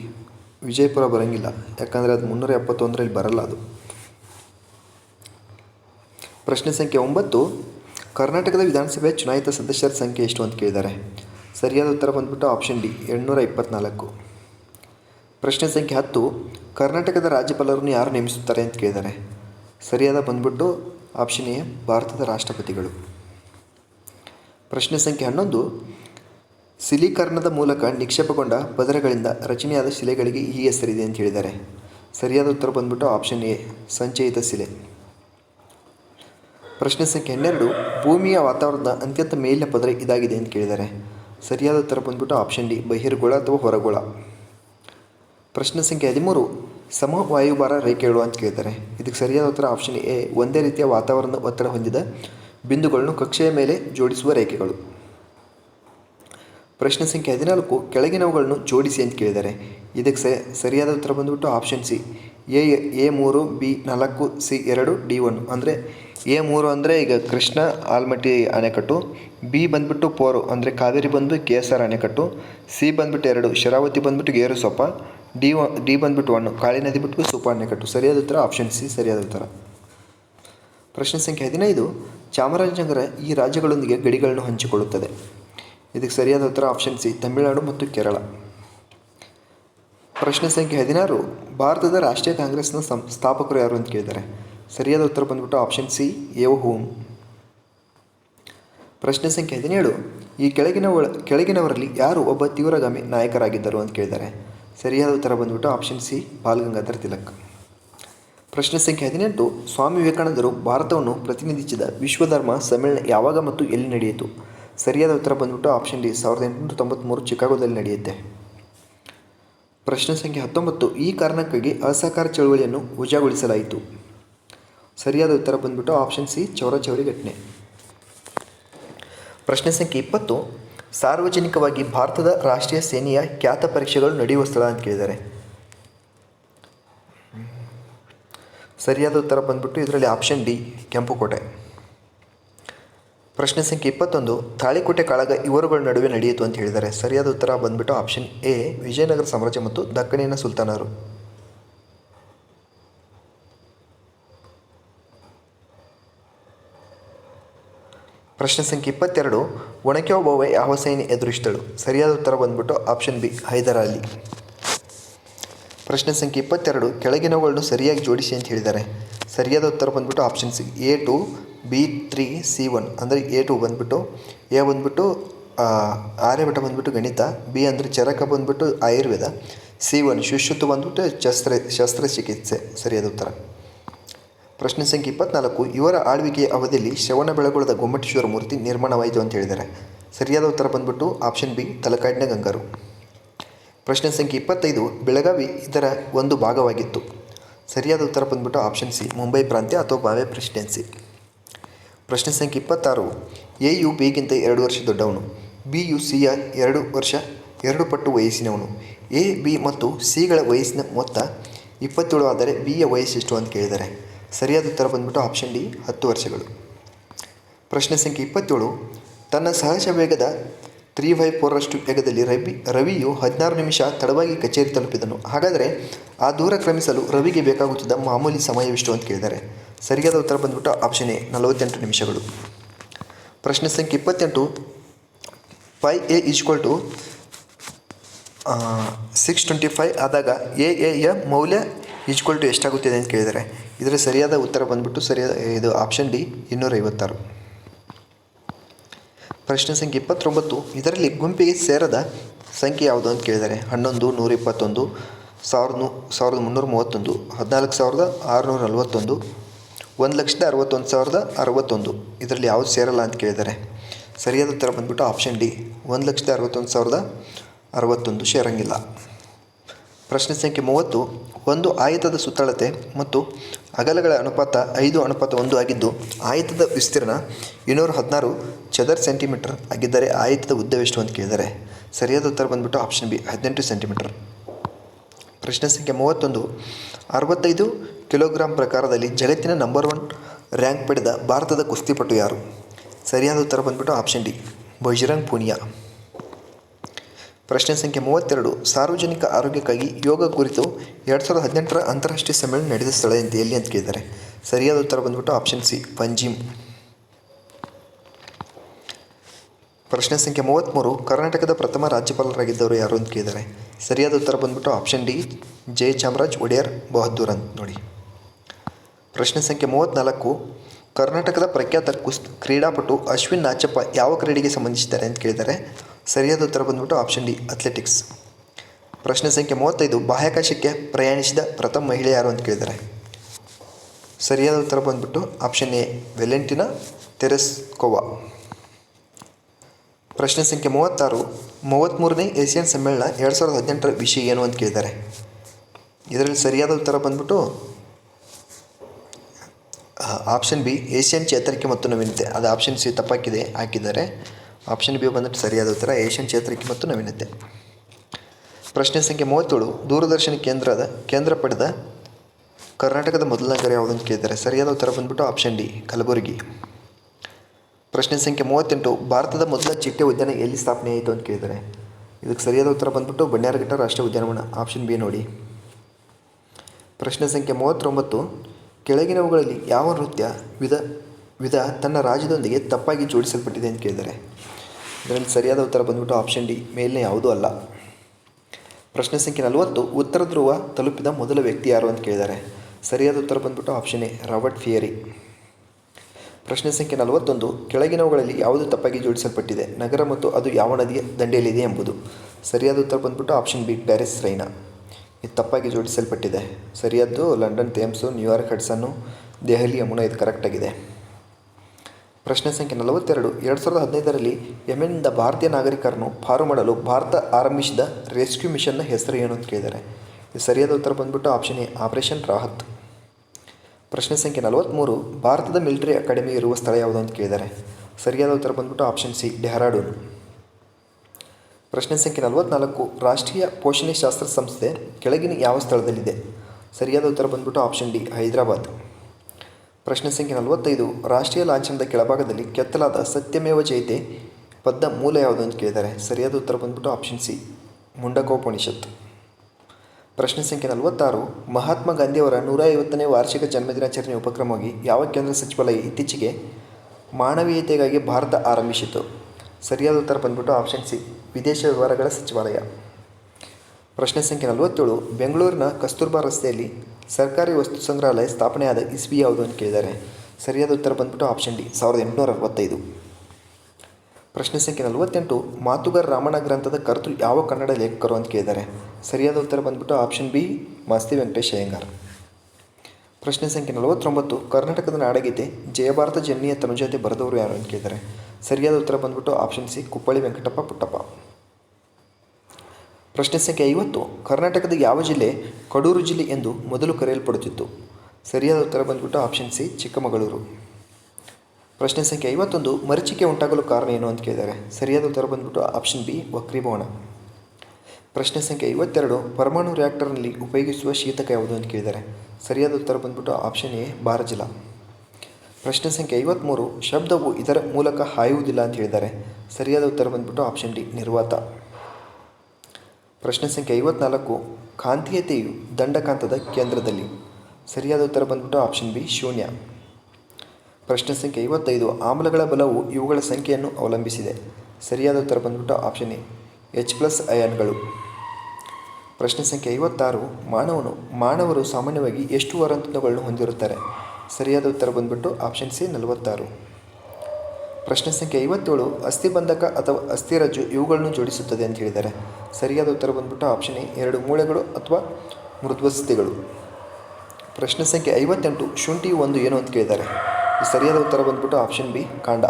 ವಿಜಯಪುರ ಬರೋಂಗಿಲ್ಲ. ಯಾಕಂದರೆ ಅದು ಮುನ್ನೂರ ಎಪ್ಪತ್ತೊಂದರಲ್ಲಿ ಬರಲ್ಲ ಅದು. ಪ್ರಶ್ನೆ ಸಂಖ್ಯೆ ಒಂಬತ್ತು, ಕರ್ನಾಟಕದ ವಿಧಾನಸಭೆ ಚುನಾಯಿತ ಸದಸ್ಯರ ಸಂಖ್ಯೆ ಎಷ್ಟು ಅಂತ ಕೇಳಿದ್ದಾರೆ. ಸರಿಯಾದ ಉತ್ತರ ಬಂದ್ಬಿಟ್ಟು ಆಪ್ಷನ್ ಡಿ ಎಂಟುನೂರ ಇಪ್ಪತ್ತ್ನಾಲ್ಕು ಪ್ರಶ್ನೆ ಸಂಖ್ಯೆ ಹತ್ತು, ಕರ್ನಾಟಕದ ರಾಜ್ಯಪಾಲರನ್ನು ಯಾರು ನೇಮಿಸುತ್ತಾರೆ ಅಂತ ಕೇಳಿದ್ದಾರೆ. ಸರಿಯಾದ ಬಂದ್ಬಿಟ್ಟು ಆಪ್ಷನ್ ಎ ಭಾರತದ ರಾಷ್ಟ್ರಪತಿಗಳು. ಪ್ರಶ್ನೆ ಸಂಖ್ಯೆ ಹನ್ನೊಂದು, ಸಿಲೀಕರಣದ ಮೂಲಕ ನಿಕ್ಷೇಪಗೊಂಡ ಪದರಗಳಿಂದ ರಚನೆಯಾದ ಶಿಲೆಗಳಿಗೆ ಈ ಹೆಸರಿದೆ ಅಂತ ಹೇಳಿದ್ದಾರೆ. ಸರಿಯಾದ ಉತ್ತರ ಬಂದ್ಬಿಟ್ಟು ಆಪ್ಷನ್ ಎ, ಸಂಚಯಿತ ಶಿಲೆ. ಪ್ರಶ್ನೆ ಸಂಖ್ಯೆ ಹನ್ನೆರಡು, ಭೂಮಿಯ ವಾತಾವರಣದ ಅತ್ಯಂತ ಮೇಲಿನ ಪದರ ಇದಾಗಿದೆ ಅಂತ ಕೇಳಿದ್ದಾರೆ. ಸರಿಯಾದ ಉತ್ತರ ಬಂದ್ಬಿಟ್ಟು ಆಪ್ಷನ್ ಡಿ, ಬಹಿರ್ಗೋಳ ಅಥವಾ ಹೊರಗೋಳ. ಪ್ರಶ್ನೆ ಸಂಖ್ಯೆ ಹದಿಮೂರು ಸಮವಾಯುಭಾರ ರೇಖೆಗಳು ಅಂತ ಕೇಳಿದ್ದಾರೆ ಇದಕ್ಕೆ ಸರಿಯಾದ ಉತ್ತರ ಆಪ್ಷನ್ ಎ ಒಂದೇ ರೀತಿಯ ವಾತಾವರಣದ ಒತ್ತಡ ಹೊಂದಿದ ಬಿಂದುಗಳನ್ನು ಕಕ್ಷೆಯ ಮೇಲೆ ಜೋಡಿಸುವ ರೇಖೆಗಳು. ಪ್ರಶ್ನೆ ಸಂಖ್ಯೆ ಹದಿನಾಲ್ಕು, ಕೆಳಗಿನವುಗಳನ್ನು ಜೋಡಿಸಿ ಅಂತ ಕೇಳಿದ್ದಾರೆ. ಇದಕ್ಕೆ ಸ ಸರಿಯಾದ ಉತ್ತರ ಬಂದ್ಬಿಟ್ಟು ಆಪ್ಷನ್ ಸಿ ಎ ಎ ಮೂರು ಬಿ ನಾಲ್ಕು ಸಿ ಎರಡು ಡಿ ಒನ್ ಅಂದರೆ ಎ ಮೂರು ಅಂದರೆ ಈಗ ಕೃಷ್ಣ, ಆಲ್ಮಟ್ಟಿ, ಅಣೆಕಟ್ಟು. ಬಿ ಬಂದ್ಬಿಟ್ಟು ಪೋರು, ಅಂದರೆ ಕಾವೇರಿ ಬಂದು ಕೆ ಎಸ್ ಆರ್ ಅಣೆಕಟ್ಟು. ಸಿ ಬಂದ್ಬಿಟ್ಟು ಎರಡು, ಶರಾವತಿ ಬಂದ್ಬಿಟ್ಟು ಗೇರು ಸೊಪ್ಪ ಡಿ ಒ ಡಿ ಬಂದ್ಬಿಟ್ಟು ಒನ್ ಕಾಳಿ ನದಿ ಬಿಟ್ಟು ಸೂಪರ್ ಅಣೆಕಟ್ಟು ಸರಿಯಾದ ಉತ್ತರ ಆಪ್ಷನ್ ಸಿ ಸರಿಯಾದ ಉತ್ತರ. ಪ್ರಶ್ನೆ ಸಂಖ್ಯೆ ಹದಿನೈದು, ಚಾಮರಾಜನಗರ ಈ ರಾಜ್ಯಗಳೊಂದಿಗೆ ಗಡಿಗಳನ್ನು ಹಂಚಿಕೊಳ್ಳುತ್ತದೆ. ಇದಕ್ಕೆ ಸರಿಯಾದ ಉತ್ತರ ಆಪ್ಷನ್ ಸಿ ತಮಿಳುನಾಡು ಮತ್ತು ಕೇರಳ. ಪ್ರಶ್ನೆ ಸಂಖ್ಯೆ ಹದಿನಾರು, ಭಾರತದ ರಾಷ್ಟ್ರೀಯ ಕಾಂಗ್ರೆಸ್ನ ಸಂ, ಸ್ಥಾಪಕರು ಯಾರು ಅಂತ ಕೇಳಿದ್ದಾರೆ. ಸರಿಯಾದ ಉತ್ತರ ಬಂದ್ಬಿಟ್ಟು ಆಪ್ಷನ್ ಸಿ ಏವ್ ಹೋಮ್ ಪ್ರಶ್ನೆ ಸಂಖ್ಯೆ ಹದಿನೇಳು, ಈ ಕೆಳಗಿನ ಕೆಳಗಿನವರಲ್ಲಿ ಯಾರು ಒಬ್ಬ ತೀವ್ರಗಾಮಿ ನಾಯಕರಾಗಿದ್ದರು ಅಂತ ಕೇಳಿದ್ದಾರೆ. ಸರಿಯಾದ ಉತ್ತರ ಬಂದುಬಿಟ್ಟು ಆಪ್ಷನ್ ಸಿ ಬಾಲ್ ಗಂಗಾಧರ್ ತಿಲಕ್. ಪ್ರಶ್ನೆ ಸಂಖ್ಯೆ ಹದಿನೆಂಟು, ಸ್ವಾಮಿ ವಿವೇಕಾನಂದರು ಭಾರತವನ್ನು ಪ್ರತಿನಿಧಿಸಿದ ವಿಶ್ವಧರ್ಮ ಸಮ್ಮೇಳನ ಯಾವಾಗ ಮತ್ತು ಎಲ್ಲಿ ನಡೆಯಿತು? ಸರಿಯಾದ ಉತ್ತರ ಬಂದುಬಿಟ್ಟು ಆಪ್ಷನ್ ಡಿ ಸಾವಿರದ ಎಂಟುನೂರ ತೊಂಬತ್ತ್ಮೂರು ಚಿಕಾಗೋದಲ್ಲಿ ನಡೆಯುತ್ತೆ. ಪ್ರಶ್ನೆ ಸಂಖ್ಯೆ ಹತ್ತೊಂಬತ್ತು, ಈ ಕಾರಣಕ್ಕಾಗಿ ಅಸಹಕಾರ ಚಳುವಳಿಯನ್ನು ವಜಾಗೊಳಿಸಲಾಯಿತು ಸರಿಯಾದ ಉತ್ತರ ಬಂದುಬಿಟ್ಟು ಆಪ್ಷನ್ ಸಿ ಚೌರಚೌರಿ ಘಟನೆ. ಪ್ರಶ್ನೆ ಸಂಖ್ಯೆ ಇಪ್ಪತ್ತು ಸಾರ್ವಜನಿಕವಾಗಿ ಭಾರತದ ರಾಷ್ಟ್ರೀಯ ಸೇನೆಯ ಖ್ಯಾತ ಪರೀಕ್ಷೆಗಳು ನಡೆಯುವ ಸ್ಥಳ ಅಂತ ಕೇಳಿದ್ದಾರೆ. ಸರಿಯಾದ ಉತ್ತರ ಬಂದ್ಬಿಟ್ಟು ಇದರಲ್ಲಿ ಆಪ್ಷನ್ ಡಿ ಕೆಂಪುಕೋಟೆ. ಪ್ರಶ್ನೆ ಸಂಖ್ಯೆ ಇಪ್ಪತ್ತೊಂದು, ತಾಳಿಕೋಟೆ ಕಾಳಗ ಇವರುಗಳ ನಡುವೆ ನಡೆಯಿತು ಅಂತ ಹೇಳಿದ್ದಾರೆ. ಸರಿಯಾದ ಉತ್ತರ ಬಂದ್ಬಿಟ್ಟು ಆಪ್ಷನ್ ಎ ವಿಜಯನಗರ ಸಾಮ್ರಾಜ್ಯ ಮತ್ತು ದಕ್ಕಣಿನ ಸುಲ್ತಾನರು. ಪ್ರಶ್ನೆ ಸಂಖ್ಯೆ ಇಪ್ಪತ್ತೆರಡು ಒಣಕೆ ಓಬವ್ವ ಯಾವ ಸೈನ್ಯ ಎದುರಿಸಿದಳು ಸರಿಯಾದ ಉತ್ತರ ಬಂದ್ಬಿಟ್ಟು ಆಪ್ಷನ್ ಬಿ ಹೈದರ್ ಅಲಿ ಪ್ರಶ್ನೆ ಸಂಖ್ಯೆ ಇಪ್ಪತ್ತೆರಡು ಕೆಳಗಿನವುಗಳನ್ನು ಸರಿಯಾಗಿ ಜೋಡಿಸಿ ಅಂತ ಹೇಳಿದ್ದಾರೆ ಸರಿಯಾದ ಉತ್ತರ ಬಂದ್ಬಿಟ್ಟು option C A two B three C one ಅಂದರೆ ಎ ಟು ಬಂದ್ಬಿಟ್ಟು ಎ ಬಂದ್ಬಿಟ್ಟು ಆರ್ಯಭಟ ಬಂದ್ಬಿಟ್ಟು ಗಣಿತ ಬಿ ಅಂದರೆ ಚರಕ ಬಂದ್ಬಿಟ್ಟು ಆಯುರ್ವೇದ ಸಿ ಒನ್ ಶುಶ್ರುತ್ವ ಬಂದ್ಬಿಟ್ಟು ಶಸ್ತ್ರ ಶಸ್ತ್ರಚಿಕಿತ್ಸೆ ಸರಿಯಾದ ಉತ್ತರ. ಪ್ರಶ್ನೆ ಸಂಖ್ಯೆ ಇಪ್ಪತ್ನಾಲ್ಕು, ಇವರ ಆಳ್ವಿಕೆಯ ಅವಧಿಯಲ್ಲಿ ಶ್ರವಣ ಬೆಳಗೊಳದ ಗೊಮ್ಮಟೇಶ್ವರ ಮೂರ್ತಿ ನಿರ್ಮಾಣವಾಯಿತು ಅಂತ ಹೇಳಿದ್ದಾರೆ. ಸರಿಯಾದ ಉತ್ತರ ಬಂದ್ಬಿಟ್ಟು ಆಪ್ಷನ್ ಬಿ ತಲಕಾಡಿನ ಗಂಗರು. ಪ್ರಶ್ನೆ ಸಂಖ್ಯೆ ಇಪ್ಪತ್ತೈದು, ಬೆಳಗಾವಿ ಇದರ ಒಂದು ಭಾಗವಾಗಿತ್ತು. ಸರಿಯಾದ ಉತ್ತರ ಬಂದ್ಬಿಟ್ಟು ಆಪ್ಷನ್ ಸಿ ಮುಂಬೈ ಪ್ರಾಂತ್ಯ ಅಥವಾ ಬಾವೆ ಪ್ರೆಸಿಡೆನ್ಸಿ ಪ್ರಶ್ನೆ ಸಂಖ್ಯೆ ಇಪ್ಪತ್ತಾರು, ಎ ಯು ಬಿಗಿಂತ ಎರಡು ವರ್ಷ ದೊಡ್ಡವನು, ಬಿ ಯು ಸಿಯ ಎರಡು ವರ್ಷ, ಎರಡು ಪಟ್ಟು ವಯಸ್ಸಿನವನು, ಎ, ಬಿ ಮತ್ತು ಸಿಗಳ ವಯಸ್ಸಿನ ಮೊತ್ತ ಇಪ್ಪತ್ತೇಳು ಆದರೆ ಬಿಯ ವಯಸ್ಸೆಷ್ಟು ಅಂತ ಕೇಳಿದ್ದಾರೆ. ಸರಿಯಾದ ಉತ್ತರ ಬಂದ್ಬಿಟ್ಟು ಆಪ್ಷನ್ ಡಿ ಹತ್ತು ವರ್ಷಗಳು. ಪ್ರಶ್ನೆ ಸಂಖ್ಯೆ ಇಪ್ಪತ್ತೇಳು, ತನ್ನ ಸಹಜ ವೇಗದ ತ್ರೀ ಫೈ ಫೋರಷ್ಟು ವೇಗದಲ್ಲಿ ರವಿ, ರವಿಯು ಹದಿನಾರು ನಿಮಿಷ ತಡವಾಗಿ ಕಚೇರಿ ತಲುಪಿದನು. ಹಾಗಾದರೆ ಆ ದೂರ ಕ್ರಮಿಸಲು ರವಿಗೆ ಬೇಕಾಗುತ್ತಿದ್ದ ಮಾಮೂಲಿ ಸಮಯವೆಷ್ಟು ಅಂತ ಕೇಳಿದ್ದಾರೆ. ಸರಿಯಾದ ಉತ್ತರ ಬಂದ್ಬಿಟ್ಟು ಆಪ್ಷನ್ ಎ ನಲವತ್ತೆಂಟು ನಿಮಿಷಗಳು. ಪ್ರಶ್ನೆ ಸಂಖ್ಯೆ ಇಪ್ಪತ್ತೆಂಟು phi A equal to six twenty five ಆದಾಗ ಎ ಎ ಯ ಮೌಲ್ಯ ಈಜ್ವಲ್ ಟು ಎಷ್ಟಾಗುತ್ತಿದೆ ಅಂತ ಕೇಳಿದ್ದಾರೆ. ಇದರ ಸರಿಯಾದ ಉತ್ತರ ಬಂದ್ಬಿಟ್ಟು ಸರಿಯಾದ ಇದು ಆಪ್ಷನ್ ಡಿ ಇನ್ನೂರೈವತ್ತಾರು. ಪ್ರಶ್ನೆ ಸಂಖ್ಯೆ ಇಪ್ಪತ್ತೊಂಬತ್ತು, ಇದರಲ್ಲಿ ಗುಂಪಿಗೆ ಸೇರದ ಸಂಖ್ಯೆ ಯಾವುದು ಅಂತ ಕೇಳಿದ್ದಾರೆ. ಹನ್ನೊಂದು ನೂರ ಇಪ್ಪತ್ತೊಂದು ಸಾವಿರದ ನೂ, ಸಾವಿರದ ಮುನ್ನೂರ ಮೂವತ್ತೊಂದು, ಹದಿನಾಲ್ಕು ಸಾವಿರದ ಆರುನೂರ ನಲವತ್ತೊಂದು, ಒಂದು ಲಕ್ಷದ ಅರವತ್ತೊಂದು ಸಾವಿರದ ಅರವತ್ತೊಂದು. ಇದರಲ್ಲಿ ಯಾವುದು ಸೇರಲ್ಲ ಅಂತ ಕೇಳಿದ್ದಾರೆ. ಸರಿಯಾದ ಉತ್ತರ ಬಂದ್ಬಿಟ್ಟು ಆಪ್ಷನ್ ಡಿ ಒಂದು ಲಕ್ಷದ ಅರವತ್ತೊಂದು ಸಾವಿರದ ಅರವತ್ತೊಂದು. ಸೇರಂಗಿಲ್ಲ ಪ್ರಶ್ನೆ ಸಂಖ್ಯೆ ಮೂವತ್ತು, ಒಂದು ಆಯತದ ಸುತ್ತಳತೆ ಮತ್ತು ಅಗಲಗಳ ಅನುಪಾತ ಐದು, ಅನುಪಾತ ಒಂದು ಆಗಿದ್ದು ಆಯತದ ವಿಸ್ತೀರ್ಣ ಇನ್ನೂರ ಹದಿನಾರು ಚದರ್ ಸೆಂಟಿಮೀಟರ್ ಆಗಿದ್ದರೆ ಆಯತದ ಉದ್ದವೆಷ್ಟು ಅಂತ ಕೇಳಿದರೆ ಸರಿಯಾದ ಉತ್ತರ ಬಂದುಬಿಟ್ಟು ಆಪ್ಷನ್ ಬಿ ಹದಿನೆಂಟು ಸೆಂಟಿಮೀಟರ್ ಪ್ರಶ್ನೆ ಸಂಖ್ಯೆ ಮೂವತ್ತೊಂದು. ಅರವತ್ತೈದು ಕಿಲೋಗ್ರಾಂ ಪ್ರಕಾರದಲ್ಲಿ ಜಗತ್ತಿನ ನಂಬರ್ ಒನ್ ರ್ಯಾಂಕ್ ಪಡೆದ ಭಾರತದ ಕುಸ್ತಿಪಟು ಯಾರು? ಸರಿಯಾದ ಉತ್ತರ ಬಂದುಬಿಟ್ಟು ಆಪ್ಷನ್ ಡಿ ಬಜರಂಗ್ ಪೂನಿಯಾ. ಪ್ರಶ್ನೆ ಸಂಖ್ಯೆ ಮೂವತ್ತೆರಡು, ಸಾರ್ವಜನಿಕ ಆರೋಗ್ಯಕ್ಕಾಗಿ ಯೋಗ ಕುರಿತು ಎರಡು ಸಾವಿರದ ಹದಿನೆಂಟರ ಅಂತಾರಾಷ್ಟ್ರೀಯ ಸಮ್ಮೇಳನ ನಡೆದ ಸ್ಥಳ ಎಂದು ಎಲ್ಲಿ ಅಂತ ಕೇಳಿದ್ದಾರೆ. ಸರಿಯಾದ ಉತ್ತರ ಬಂದ್ಬಿಟ್ಟು ಆಪ್ಷನ್ ಸಿ ಪಂಜಿಮ್. ಪ್ರಶ್ನೆ ಸಂಖ್ಯೆ ಮೂವತ್ತ್ಮೂರು ಕರ್ನಾಟಕದ ಪ್ರಥಮ ರಾಜ್ಯಪಾಲರಾಗಿದ್ದವರು ಯಾರು ಅಂತ ಕೇಳಿದ್ದಾರೆ. ಸರಿಯಾದ ಉತ್ತರ ಬಂದ್ಬಿಟ್ಟು ಆಪ್ಷನ್ ಡಿ ಜಯ ಚಾಮರಾಜ್ ಒಡೆಯರ್ ಬಹದ್ದೂರ್ ಅಂತ ನೋಡಿ. ಪ್ರಶ್ನೆ ಸಂಖ್ಯೆ ಮೂವತ್ತ್ನಾಲ್ಕು ಕರ್ನಾಟಕದ ಪ್ರಖ್ಯಾತ ಕುಸ್, ಕ್ರೀಡಾಪಟು ಅಶ್ವಿನ್ ನಾಚಪ್ಪ ಯಾವ ಕ್ರೀಡೆಗೆ ಸಂಬಂಧಿಸಿದ್ದಾರೆ ಅಂತ ಕೇಳಿದ್ದಾರೆ. ಸರಿಯಾದ ಉತ್ತರ ಬಂದ್ಬಿಟ್ಟು ಆಪ್ಷನ್ ಡಿ ಅಥ್ಲೆಟಿಕ್ಸ್ ಪ್ರಶ್ನೆ ಸಂಖ್ಯೆ ಮೂವತ್ತೈದು, ಬಾಹ್ಯಾಕಾಶಕ್ಕೆ ಪ್ರಯಾಣಿಸಿದ ಪ್ರಥಮ ಮಹಿಳೆ ಯಾರು ಅಂತ ಕೇಳಿದ್ದಾರೆ. ಸರಿಯಾದ ಉತ್ತರ ಬಂದ್ಬಿಟ್ಟು ಆಪ್ಷನ್ ಎ ವೆಲೆಂಟಿನಾ ತೆರೆಸ್ಕೋವಾ. ಪ್ರಶ್ನೆ ಸಂಖ್ಯೆ ಮೂವತ್ತಾರು ಮೂವತ್ತ್ಮೂರನೇ ಏಷ್ಯನ್ ಸಮ್ಮೇಳನ ಎರಡು ಸಾವಿರದ ಹದಿನೆಂಟರ ವಿಷಯ ಏನು ಅಂತ ಕೇಳಿದ್ದಾರೆ. ಇದರಲ್ಲಿ ಸರಿಯಾದ ಉತ್ತರ ಬಂದ್ಬಿಟ್ಟು ಆಪ್ಷನ್ ಬಿ ಏಷ್ಯನ್ ಚೇತರಿಕೆ ಮತ್ತು ನವೀನತೆ. ಅದು ಆಪ್ಷನ್ ಸಿ ತಪ್ಪಾಕಿದೆ ಹಾಕಿದ್ದಾರೆ. ಆಪ್ಷನ್ ಬಿ ಬಂದ್ಬಿಟ್ಟು ಸರಿಯಾದ ಉತ್ತರ ಏಷ್ಯನ್ ಚೇತರಿಕೆ ಮತ್ತು ನವೀನತೆ. ಪ್ರಶ್ನೆ ಸಂಖ್ಯೆ ಮೂವತ್ತೇಳು, ದೂರದರ್ಶನ ಕೇಂದ್ರದ, ಕೇಂದ್ರ ಪಡೆದ ಕರ್ನಾಟಕದ ಮೊದಲ ನಗರ ಯಾವುದು ಅಂತ ಕೇಳಿದ್ದಾರೆ ಸರಿಯಾದ ಉತ್ತರ ಬಂದ್ಬಿಟ್ಟು ಆಪ್ಷನ್ ಡಿ ಕಲಬುರಗಿ. ಪ್ರಶ್ನೆ ಸಂಖ್ಯೆ ಮೂವತ್ತೆಂಟು, ಭಾರತದ ಮೊದಲ ಚಿಟ್ಟೆ ಉದ್ಯಾನ ಎಲ್ಲಿ ಸ್ಥಾಪನೆ ಆಯಿತು ಅಂತ ಕೇಳಿದ್ದಾರೆ ಇದಕ್ಕೆ ಸರಿಯಾದ ಉತ್ತರ ಬಂದ್ಬಿಟ್ಟು ಬಣ್ಣಾರಘಟ್ಟ ರಾಷ್ಟ್ರೀಯ ಉದ್ಯಾನವನ ಆಪ್ಷನ್ ಬಿ ನೋಡಿ. ಪ್ರಶ್ನೆ ಸಂಖ್ಯೆ ಮೂವತ್ತೊಂಬತ್ತು, ಕೆಳಗಿನವುಗಳಲ್ಲಿ ಯಾವ ನೃತ್ಯ ವಿಧ ವಿಧ ತನ್ನ ರಾಜ್ಯದೊಂದಿಗೆ ತಪ್ಪಾಗಿ ಜೋಡಿಸಲ್ಪಟ್ಟಿದೆ ಅಂತ ಕೇಳಿದ್ದಾರೆ ಇದರಲ್ಲಿ ಸರಿಯಾದ ಉತ್ತರ ಬಂದ್ಬಿಟ್ಟು ಆಪ್ಷನ್ ಡಿ ಮೇಲಿನ ಯಾವುದೂ ಅಲ್ಲ. ಪ್ರಶ್ನೆ ಸಂಖ್ಯೆ ನಲವತ್ತು, ಉತ್ತರ ಧ್ರುವ ತಲುಪಿದ ಮೊದಲ ವ್ಯಕ್ತಿ ಯಾರು ಅಂತ ಕೇಳಿದ್ದಾರೆ. ಸರಿಯಾದ ಉತ್ತರ ಬಂದ್ಬಿಟ್ಟು ಆಪ್ಷನ್ ಎ, ರಾಬರ್ಟ್ ಫಿಯರಿ. ಪ್ರಶ್ನೆ ಸಂಖ್ಯೆ ನಲವತ್ತೊಂದು, ಕೆಳಗಿನವುಗಳಲ್ಲಿ ಯಾವುದು ತಪ್ಪಾಗಿ ಜೋಡಿಸಲ್ಪಟ್ಟಿದೆ? ನಗರ ಮತ್ತು ಅದು ಯಾವ ನದಿಯ ದಂಡೆಯಲ್ಲಿದೆ ಎಂಬುದು. ಸರಿಯಾದ ಉತ್ತರ ಬಂದ್ಬಿಟ್ಟು ಆಪ್ಷನ್ ಬಿ ಪ್ಯಾರಿಸ್ ರೈನಾ. ಇದು ತಪ್ಪಾಗಿ ಜೋಡಿಸಲ್ಪಟ್ಟಿದೆ. ಸರಿಯಾದ್ದು London Thames New York, Hudson Delhi, Yamuna, ಇದು ಕರೆಕ್ಟಾಗಿದೆ ಪ್ರಶ್ನೆ ಸಂಖ್ಯೆ ನಲವತ್ತೆರಡು, ಎರಡು ಸಾವಿರದ ಹದಿನೈದರಲ್ಲಿ ಯಮೆನ್ನಿಂದ ಭಾರತೀಯ ನಾಗರಿಕರನ್ನು ಪಾರು ಮಾಡಲು ಭಾರತ ಆರಂಭಿಸಿದ ರೆಸ್ಕ್ಯೂ ಮಿಷನ್ನ ಹೆಸರು ಏನು ಅಂತ ಕೇಳಿದ್ದಾರೆ. ಸರಿಯಾದ ಉತ್ತರ ಬಂದ್ಬಿಟ್ಟು ಆಪ್ಷನ್ ಎ, ಆಪರೇಷನ್ ರಾಹತ್. ಪ್ರಶ್ನೆ ಸಂಖ್ಯೆ ನಲವತ್ತ್ಮೂರು ಭಾರತದ ಮಿಲಿಟರಿ ಅಕಾಡೆಮಿ ಇರುವ ಸ್ಥಳ ಯಾವುದು ಅಂತ ಕೇಳಿದ್ದಾರೆ. ಸರಿಯಾದ ಉತ್ತರ ಬಂದ್ಬಿಟ್ಟು ಆಪ್ಷನ್ ಸಿ, ಡೆಹರಾಡೂನ್. ಪ್ರಶ್ನೆ ಸಂಖ್ಯೆ ನಲವತ್ನಾಲ್ಕು, ರಾಷ್ಟ್ರೀಯ ಪೋಷಣೆ ಶಾಸ್ತ್ರ ಸಂಸ್ಥೆ ಕೆಳಗಿನ ಯಾವ ಸ್ಥಳದಲ್ಲಿದೆ? ಸರಿಯಾದ ಉತ್ತರ ಬಂದ್ಬಿಟ್ಟು ಆಪ್ಷನ್ ಡಿ, ಹೈದರಾಬಾದ್. ಪ್ರಶ್ನೆ ಸಂಖ್ಯೆ ನಲವತ್ತೈದು, ರಾಷ್ಟ್ರೀಯ ಲಾಂಛನದ ಕೆಳಭಾಗದಲ್ಲಿ ಕೆತ್ತಲಾದ ಸತ್ಯಮೇವ ಜಯತೆ, ಪದ್ದ ಮೂಲ ಯಾವುದು ಅಂತ ಕೇಳಿದ್ದಾರೆ. ಸರಿಯಾದ ಉತ್ತರ ಬಂದ್ಬಿಟ್ಟು ಆಪ್ಷನ್ ಸಿ ಮುಂಡಕೋಪನಿಷತ್ ಪ್ರಶ್ನೆ ಸಂಖ್ಯೆ ನಲವತ್ತಾರು, ಮಹಾತ್ಮ ಗಾಂಧಿಯವರ ನೂರ ಐವತ್ತನೇ ವಾರ್ಷಿಕ ಜನ್ಮದಿನಾಚರಣೆ ಉಪಕ್ರಮವಾಗಿ ಯಾವ ಕೇಂದ್ರ ಸಚಿವಾಲಯ ಇತ್ತೀಚೆಗೆ ಮಾನವೀಯತೆಗಾಗಿ ಭಾರತ ಆರಂಭಿಸಿತು ಸರಿಯಾದ ಉತ್ತರ ಬಂದ್ಬಿಟ್ಟು ಆಪ್ಷನ್ ಸಿ ವಿದೇಶ ವ್ಯವಹಾರಗಳ ಸಚಿವಾಲಯ. ಪ್ರಶ್ನೆ ಸಂಖ್ಯೆ ನಲವತ್ತೇಳು, ಬೆಂಗಳೂರಿನ ಕಸ್ತೂರ್ಬಾ ರಸ್ತೆಯಲ್ಲಿ ಸರ್ಕಾರಿ ವಸ್ತು ಸಂಗ್ರಹಾಲಯ ಸ್ಥಾಪನೆಯಾದ ಇಸ್ವಿ ಯಾವುದು ಅಂತ ಕೇಳಿದ್ದಾರೆ. ಸರಿಯಾದ ಉತ್ತರ ಬಂದ್ಬಿಟ್ಟು ಆಪ್ಷನ್ ಡಿ, ಸಾವಿರದ ಎಂಟುನೂರ ಅರವತ್ತೈದು ಪ್ರಶ್ನೆ ಸಂಖ್ಯೆ ನಲವತ್ತೆಂಟು, ಮಾತುಗಾರ ರಾಮಣ್ಣ ಗ್ರಂಥದ ಕರ್ತೃ ಯಾವ ಕನ್ನಡ ಲೇಖಕರು ಅಂತ ಕೇಳಿದ್ದಾರೆ. ಸರಿಯಾದ ಉತ್ತರ ಬಂದ್ಬಿಟ್ಟು ಆಪ್ಷನ್ ಬಿ, ಮಾಸ್ತಿ ವೆಂಕಟೇಶ್ ಅಯ್ಯಂಗಾರ್ ಪ್ರಶ್ನೆ ಸಂಖ್ಯೆ ನಲವತ್ತೊಂಬತ್ತು, ಕರ್ನಾಟಕದ ನಾಡಗೀತೆ, ಜಯಭಾರತ ಜನ್ನಿಯ ತನುಜಾತೆ ಬರೆದವರು ಯಾರು ಅಂತ ಕೇಳಿದ್ದಾರೆ. ಸರಿಯಾದ ಉತ್ತರ ಬಂದ್ಬಿಟ್ಟು ಆಪ್ಷನ್ ಸಿ, ಕುಪ್ಪಳ್ಳಿ ವೆಂಕಟಪ್ಪ ಪುಟ್ಟಪ್ಪ. ಪ್ರಶ್ನೆ ಸಂಖ್ಯೆ ಐವತ್ತು. ಕರ್ನಾಟಕದ ಯಾವ ಜಿಲ್ಲೆ ಕಡೂರು ಜಿಲ್ಲೆ ಎಂದು ಮೊದಲು ಕರೆಯಲ್ಪಡುತ್ತಿತ್ತು? ಸರಿಯಾದ ಉತ್ತರ ಬಂದ್ಬಿಟ್ಟು ಆಪ್ಷನ್ ಸಿ ಚಿಕ್ಕಮಗಳೂರು. ಪ್ರಶ್ನೆ ಸಂಖ್ಯೆ ಐವತ್ತೊಂದು, ಮರೀಚಿಕೆ ಉಂಟಾಗಲು ಕಾರಣ ಏನು ಅಂತ ಕೇಳಿದ್ದಾರೆ. ಸರಿಯಾದ ಉತ್ತರ ಬಂದ್ಬಿಟ್ಟು ಆಪ್ಷನ್ ಬಿ ವಕ್ರೀಭವನ. ಪ್ರಶ್ನೆ ಸಂಖ್ಯೆ ಐವತ್ತೆರಡು, ಪರಮಾಣು ರಿಯಾಕ್ಟರ್ನಲ್ಲಿ ಉಪಯೋಗಿಸುವ ಶೀತಕ ಯಾವುದು ಅಂತ ಕೇಳಿದ್ದಾರೆ. ಸರಿಯಾದ ಉತ್ತರ ಬಂದ್ಬಿಟ್ಟು ಆಪ್ಷನ್ ಎ ಬಾರಜಿಲ. ಪ್ರಶ್ನೆ ಸಂಖ್ಯೆ ಐವತ್ತ್ಮೂರು ಶಬ್ದವು ಇದರ ಮೂಲಕ ಹಾಯುವುದಿಲ್ಲ ಅಂತ ಹೇಳಿದ್ದಾರೆ. ಸರಿಯಾದ ಉತ್ತರ ಬಂದ್ಬಿಟ್ಟು ಆಪ್ಷನ್ ಡಿ ನಿರ್ವಾತ. ಪ್ರಶ್ನೆ ಸಂಖ್ಯೆ ಐವತ್ನಾಲ್ಕು, ಕಾಂತೀಯತೆಯು ದಂಡಕಾಂತದ ಕೇಂದ್ರದಲ್ಲಿ. ಸರಿಯಾದ ಉತ್ತರ ಬಂದ್ಬಿಟ್ಟು ಆಪ್ಷನ್ ಬಿ ಶೂನ್ಯ. ಪ್ರಶ್ನೆ ಸಂಖ್ಯೆ ಐವತ್ತೈದು, ಆಮ್ಲಗಳ ಬಲವು ಇವುಗಳ ಸಂಖ್ಯೆಯನ್ನು ಅವಲಂಬಿಸಿದೆ. ಸರಿಯಾದ ಉತ್ತರ ಬಂದ್ಬಿಟ್ಟು ಆಪ್ಷನ್ ಎ ಎಚ್ ಪ್ಲಸ್ ಅಯಾನ್ಗಳು ಪ್ರಶ್ನೆ ಸಂಖ್ಯೆ ಐವತ್ತಾರು, ಮಾನವನು, ಮಾನವರು ಸಾಮಾನ್ಯವಾಗಿ ಎಷ್ಟು ವಾರಾಂತ್ಯಗಳನ್ನು ಹೊಂದಿರುತ್ತಾರೆ? ಸರಿಯಾದ ಉತ್ತರ ಬಂದ್ಬಿಟ್ಟು ಆಪ್ಷನ್ ಸಿ ನಲವತ್ತಾರು. ಪ್ರಶ್ನೆ ಸಂಖ್ಯೆ ಐವತ್ತೇಳು ಅಸ್ಥಿಬಂಧಕ ಅಥವಾ ಅಸ್ಥಿರಜ್ಜು ಇವುಗಳನ್ನು ಜೋಡಿಸುತ್ತದೆ ಅಂತ ಹೇಳಿದ್ದಾರೆ. ಸರಿಯಾದ ಉತ್ತರ ಬಂದ್ಬಿಟ್ಟು ಆಪ್ಷನ್ ಎ, ಎರಡು ಮೂಳೆಗಳು ಅಥವಾ ಮೃದ್ವಸ್ಥಿಗಳು ಪ್ರಶ್ನೆ ಸಂಖ್ಯೆ ಐವತ್ತೆಂಟು, ಶುಂಠಿ ಒಂದು ಏನು ಅಂತ ಕೇಳಿದ್ದಾರೆ. ಸರಿಯಾದ ಉತ್ತರ ಬಂದ್ಬಿಟ್ಟು ಆಪ್ಷನ್ ಬಿ, ಕಾಂಡ.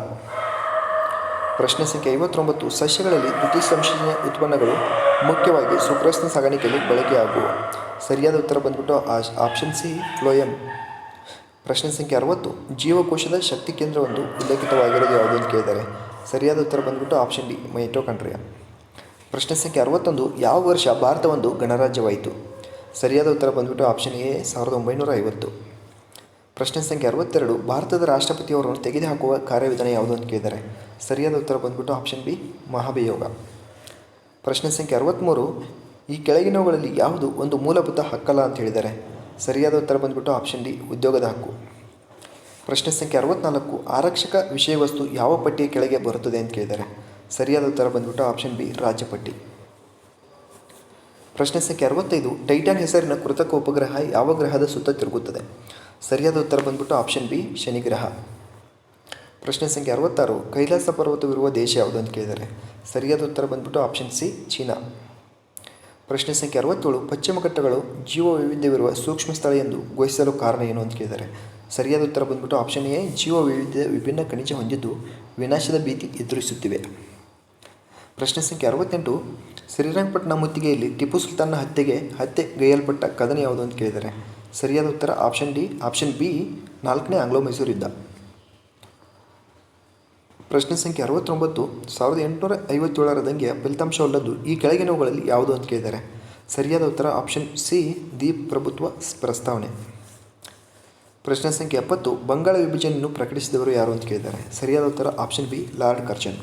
ಪ್ರಶ್ನೆ ಸಂಖ್ಯೆ ಐವತ್ತೊಂಬತ್ತು, ಸಸ್ಯಗಳಲ್ಲಿ ದ್ವಿತೀಯ ಸಂಶೋಧನೆ ಉತ್ಪನ್ನಗಳು ಮುಖ್ಯವಾಗಿ ಸುಕ್ರಸ್ನ ಸಾಗಾಣಿಕೆಯಲ್ಲಿ ಬಳಕೆಯಾಗುವ. ಸರಿಯಾದ ಉತ್ತರ ಬಂದ್ಬಿಟ್ಟು ಆಪ್ಷನ್ ಸಿ, ಫ್ಲೋಯಮ್. ಪ್ರಶ್ನೆ ಸಂಖ್ಯೆ ಅರವತ್ತು. ಜೀವಕೋಶದ ಶಕ್ತಿ ಕೇಂದ್ರವೊಂದು ಉಲ್ಲೇಖಿತವಾಗಿರೋದು ಯಾವುದು ಅಂತ ಕೇಳಿದ್ದಾರೆ. ಸರಿಯಾದ ಉತ್ತರ ಬಂದ್ಬಿಟ್ಟು ಆಪ್ಷನ್ ಡಿ ಮೈಟೋಕಾಂಡ್ರಿಯಾ ಪ್ರಶ್ನೆ ಸಂಖ್ಯೆ ಅರವತ್ತೊಂದು, ಯಾವ ವರ್ಷ ಭಾರತ ಒಂದು ಗಣರಾಜ್ಯವಾಯಿತು? ಸರಿಯಾದ ಉತ್ತರ ಬಂದ್ಬಿಟ್ಟು ಆಪ್ಷನ್ ಎ ಸಾವಿರದ ಒಂಬೈನೂರ ಐವತ್ತು. ಪ್ರಶ್ನೆ ಸಂಖ್ಯೆ ಅರವತ್ತೆರಡು, ಭಾರತದ ರಾಷ್ಟ್ರಪತಿಯವರನ್ನು ತೆಗೆದುಹಾಕುವ ಕಾರ್ಯವಿಧಾನ ಯಾವುದು ಅಂತ ಕೇಳಿದ್ದಾರೆ. ಸರಿಯಾದ ಉತ್ತರ ಬಂದ್ಬಿಟ್ಟು ಆಪ್ಷನ್ ಬಿ ಮಹಾಭಿಯೋಗ. ಪ್ರಶ್ನೆ ಸಂಖ್ಯೆ ಅರವತ್ತ್ಮೂರು ಈ ಕೆಳಗಿನವುಗಳಲ್ಲಿ ಯಾವುದು ಒಂದು ಮೂಲಭೂತ ಹಕ್ಕಲ್ಲ ಅಂತ ಹೇಳಿದ್ದಾರೆ? ಸರಿಯಾದ ಉತ್ತರ ಬಂದ್ಬಿಟ್ಟು ಆಪ್ಷನ್ ಡಿ ಉದ್ಯೋಗದ ಹಕ್ಕು. ಪ್ರಶ್ನೆ ಸಂಖ್ಯೆ ಅರವತ್ನಾಲ್ಕು, ಆರಕ್ಷಕ ವಿಷಯ ವಸ್ತು ಯಾವ ಪಟ್ಟಿಯ ಕೆಳಗೆ ಬರುತ್ತದೆ ಅಂತ ಕೇಳಿದ್ದಾರೆ. ಸರಿಯಾದ ಉತ್ತರ ಬಂದ್ಬಿಟ್ಟು ಆಪ್ಷನ್ ಬಿ ರಾಜ್ಯಪಟ್ಟಿ ಪ್ರಶ್ನೆ ಸಂಖ್ಯೆ ಅರವತ್ತೈದು, ಟೈಟಾನ್ ಹೆಸರಿನ ಕೃತಕ ಉಪಗ್ರಹ ಯಾವ ಗ್ರಹದ ಸುತ್ತ ತಿರುಗುತ್ತದೆ? ಸರಿಯಾದ ಉತ್ತರ ಬಂದ್ಬಿಟ್ಟು ಆಪ್ಷನ್ ಬಿ ಶನಿಗ್ರಹ ಪ್ರಶ್ನೆ ಸಂಖ್ಯೆ ಅರವತ್ತಾರು, ಕೈಲಾಸ ಪರ್ವತವಿರುವ ದೇಶ ಯಾವುದು ಅಂತ ಕೇಳಿದ್ದಾರೆ. ಸರಿಯಾದ ಉತ್ತರ ಬಂದ್ಬಿಟ್ಟು ಆಪ್ಷನ್ ಸಿ ಚೀನಾ. ಪ್ರಶ್ನೆ ಸಂಖ್ಯೆ ಅರವತ್ತೇಳು, ಪಶ್ಚಿಮ ಘಟ್ಟಗಳು ಜೀವ ವೈವಿಧ್ಯವಿರುವ ಸೂಕ್ಷ್ಮ ಸ್ಥಳ ಎಂದು ಘೋಷಿಸಲು ಕಾರಣ ಏನು ಅಂತ ಕೇಳಿದ್ದಾರೆ ಸರಿಯಾದ ಉತ್ತರ ಬಂದ್ಬಿಟ್ಟು ಆಪ್ಷನ್ ಎ ಜೀವ ವೈವಿಧ್ಯ ವಿಭಿನ್ನ ಖನಿಜ ಹೊಂದಿದ್ದು ವಿನಾಶದ ಭೀತಿ ಎದುರಿಸುತ್ತಿವೆ. ಪ್ರಶ್ನೆ ಸಂಖ್ಯೆ ಅರವತ್ತೆಂಟು, ಶ್ರೀರಂಗಪಟ್ಟಣ ಮುತ್ತಿಗೆಯಲ್ಲಿ ಟಿಪ್ಪು ಸುಲ್ತಾನ್ನ ಹತ್ಯೆಗೆ ಹತ್ಯೆ ಗೈಯಲ್ಪಟ್ಟ ಕದನ ಯಾವುದು ಅಂತ ಕೇಳಿದ್ದಾರೆ ಸರಿಯಾದ ಉತ್ತರ ಆಪ್ಷನ್ ಡಿ ಆಪ್ಷನ್ ಬಿ, ನಾಲ್ಕನೇ ಆಂಗ್ಲೋ ಮೈಸೂರು ಯುದ್ಧ. ಪ್ರಶ್ನೆ ಸಂಖ್ಯೆ ಅರವತ್ತೊಂಬತ್ತು, ಸಾವಿರದ ಎಂಟುನೂರ ಐವತ್ತೇಳರ ದಂಗೆ ಫಲಿತಾಂಶವಲ್ಲದ್ದು ಈ ಕೆಳಗಿನವುಗಳಲ್ಲಿ ಯಾವುದು ಅಂತ ಕೇಳಿದ್ದಾರೆ. ಸರಿಯಾದ ಉತ್ತರ ಆಪ್ಷನ್ ಸಿ ದಿ ಪ್ರಭುತ್ವ ಪ್ರಸ್ತಾವನೆ. ಪ್ರಶ್ನೆ ಸಂಖ್ಯೆ ಎಪ್ಪತ್ತು, ಬಂಗಾಳ ವಿಭಜನೆಯನ್ನು ಪ್ರಕಟಿಸಿದವರು ಯಾರು ಅಂತ ಕೇಳಿದ್ದಾರೆ. ಸರಿಯಾದ ಉತ್ತರ ಆಪ್ಷನ್ ಬಿ, ಲಾರ್ಡ್ ಕರ್ಜನ್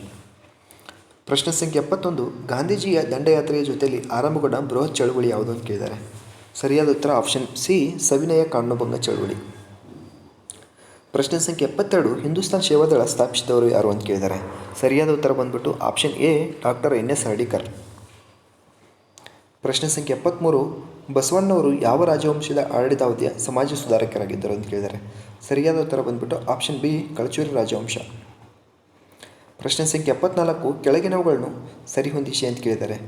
ಪ್ರಶ್ನೆ ಸಂಖ್ಯೆ ಎಪ್ಪತ್ತೊಂದು, ಗಾಂಧೀಜಿಯ ದಂಡಯಾತ್ರೆಯ ಜೊತೆಯಲ್ಲಿ ಆರಂಭಗೊಂಡ ಬೃಹತ್ ಚಳುವಳಿ ಯಾವುದು ಅಂತ ಕೇಳಿದ್ದಾರೆ. ಸರಿಯಾದ ಉತ್ತರ ಆಪ್ಷನ್ ಸಿ, ಸವಿನಯ ಕಾನೂನುಭಂಗ ಚಳುವಳಿ. ಪ್ರಶ್ನೆ ಸಂಖ್ಯೆ ಎಪ್ಪತ್ತೆರಡು, ಹಿಂದೂಸ್ತಾನ್ ಸೇವಾದಳ ಸ್ಥಾಪಿಸಿದವರು ಯಾರು ಅಂತ ಕೇಳಿದ್ದಾರೆ. ಸರಿಯಾದ ಉತ್ತರ ಬಂದ್ಬಿಟ್ಟು option A doctor N S Hardikar. ಪ್ರಶ್ನೆ ಸಂಖ್ಯೆ ಎಪ್ಪತ್ತ್ಮೂರು ಬಸವಣ್ಣವರು ಯಾವ ರಾಜವಂಶದ ಆಡಳಿತಾವಧಿಯ ಸಮಾಜ ಸುಧಾರಕರಾಗಿದ್ದರು ಅಂತ ಕೇಳಿದ್ದಾರೆ. ಸರಿಯಾದ ಉತ್ತರ ಬಂದ್ಬಿಟ್ಟು ಆಪ್ಷನ್ ಬಿ ಕಳಚೂರಿ ರಾಜವಂಶ. ಪ್ರಶ್ನೆ ಸಂಖ್ಯೆ ಎಪ್ಪತ್ನಾಲ್ಕು, ಕೆಳಗಿನವುಗಳನ್ನು ಸರಿಹೊಂದಿಸಿ ಅಂತ ಕೇಳಿದ್ದಾರೆ.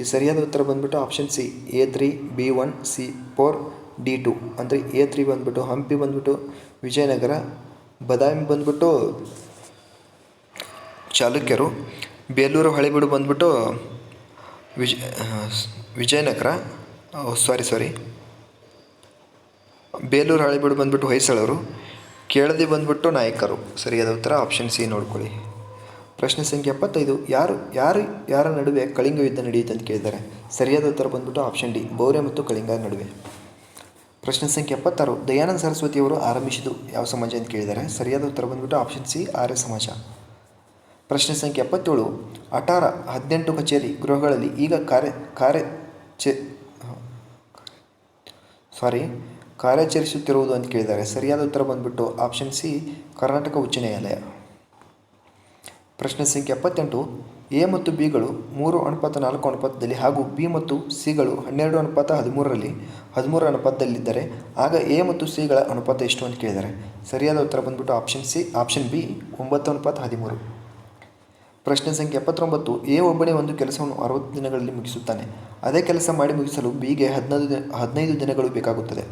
ಈ ಸರಿಯಾದ ಉತ್ತರ ಬಂದ್ಬಿಟ್ಟು option C A three B one C four D two ಅಂದರೆ ಎ ತ್ರೀ ಬಂದ್ಬಿಟ್ಟು, ಹಂಪಿ ಬಂದ್ಬಿಟ್ಟು, ವಿಜಯನಗರ, ಬದಾಮಿ ಬಂದ್ಬಿಟ್ಟು, ಚಾಲುಕ್ಯರು, ಬೇಲೂರು, ಹಳೆಬೀಡು ಬಂದ್ಬಿಟ್ಟು, ವಿಜ ವಿಜಯನಗರ ಸಾರಿ ಸಾರಿ ಬೇಲೂರು, ಹಳೆಬೀಡು ಬಂದ್ಬಿಟ್ಟು ಹೊಯ್ಸಳರು, ಕೇಳದಿ ಬಂದ್ಬಿಟ್ಟು ನಾಯಕರು. ಸರಿಯಾದ ಉತ್ತರ ಆಪ್ಷನ್ ಸಿ ನೋಡ್ಕೊಳ್ಳಿ. ಪ್ರಶ್ನೆ ಸಂಖ್ಯೆ ಎಪ್ಪತ್ತೈದು, ಯಾರು ಯಾರು, ಯಾರ ನಡುವೆ ಕಳಿಂಗ ಯುದ್ಧ ನಡೆಯುತ್ತೆ ಅಂತ ಕೇಳಿದ್ದಾರೆ. ಸರಿಯಾದ ಉತ್ತರ ಬಂದ್ಬಿಟ್ಟು ಆಪ್ಷನ್ ಡಿ ಬೌರ್ಯ ಮತ್ತು ಕಳಿಂಗ ನಡುವೆ. ಪ್ರಶ್ನೆ ಸಂಖ್ಯೆ ಎಪ್ಪತ್ತಾರು. ದಯಾನಂದ ಸರಸ್ವತಿಯವರು ಆರಂಭಿಸಿದ್ದು ಯಾವ ಸಮಾಜ ಅಂತ ಕೇಳಿದ್ದಾರೆ ಸರಿಯಾದ ಉತ್ತರ ಬಂದ್ಬಿಟ್ಟು ಆಪ್ಷನ್ ಸಿ ಆರ್ಯ ಸಮಾಜ. ಪ್ರಶ್ನೆ ಸಂಖ್ಯೆ ಎಪ್ಪತ್ತೇಳು. ಅಠಾರ, ಹದಿನೆಂಟು ಕಚೇರಿ ಗೃಹಗಳಲ್ಲಿ ಈಗ ಕಾರ್ಯ ಕಾರ್ಯ ಚೆ ಸಾರಿ ಕಾರ್ಯಾಚರಿಸುತ್ತಿರುವುದು ಅಂತ ಕೇಳಿದ್ದಾರೆ ಸರಿಯಾದ ಉತ್ತರ ಬಂದ್ಬಿಟ್ಟು ಆಪ್ಷನ್ ಸಿ ಕರ್ನಾಟಕ ಉಚ್ಚ ನ್ಯಾಯಾಲಯ. ಪ್ರಶ್ನೆ ಸಂಖ್ಯೆ ಎಪ್ಪತ್ತೆಂಟು. ಎ ಮತ್ತು ಬಿಗಳು ಮೂರು ಅನುಪಾತ ನಾಲ್ಕು ಅನುಪಾತದಲ್ಲಿ ಹಾಗೂ ಬಿ ಮತ್ತು ಸಿಗಳು ಹನ್ನೆರಡು ಅನುಪಾತ ಹದಿಮೂರರಲ್ಲಿ ಹದಿಮೂರು ಅನುಪಾತದಲ್ಲಿದ್ದರೆ ಆಗ ಎ ಮತ್ತು ಸಿಗಳ ಅನುಪಾತ ಎಷ್ಟು ಅಂತ ಕೇಳಿದ್ದಾರೆ ಸರಿಯಾದ ಉತ್ತರ ಬಂದ್ಬಿಟ್ಟು ಆಪ್ಷನ್ ಸಿ, ಆಪ್ಷನ್ ಬಿ, ಒಂಬತ್ತು ಅನುಪಾತ ಹದಿಮೂರು. ಪ್ರಶ್ನೆ ಸಂಖ್ಯೆ ಎಪ್ಪತ್ತೊಂಬತ್ತು, ಎ ಒಬ್ಬನೇ ಒಂದು ಕೆಲಸವನ್ನು ಅರವತ್ತು ದಿನಗಳಲ್ಲಿ ಮುಗಿಸುತ್ತಾನೆ. ಅದೇ ಕೆಲಸ ಮಾಡಿ ಮುಗಿಸಲು ಬಿಗೆ ಹದಿನೈದು ದಿನ, ಹದಿನೈದು ದಿನಗಳು ಬೇಕಾಗುತ್ತದೆ.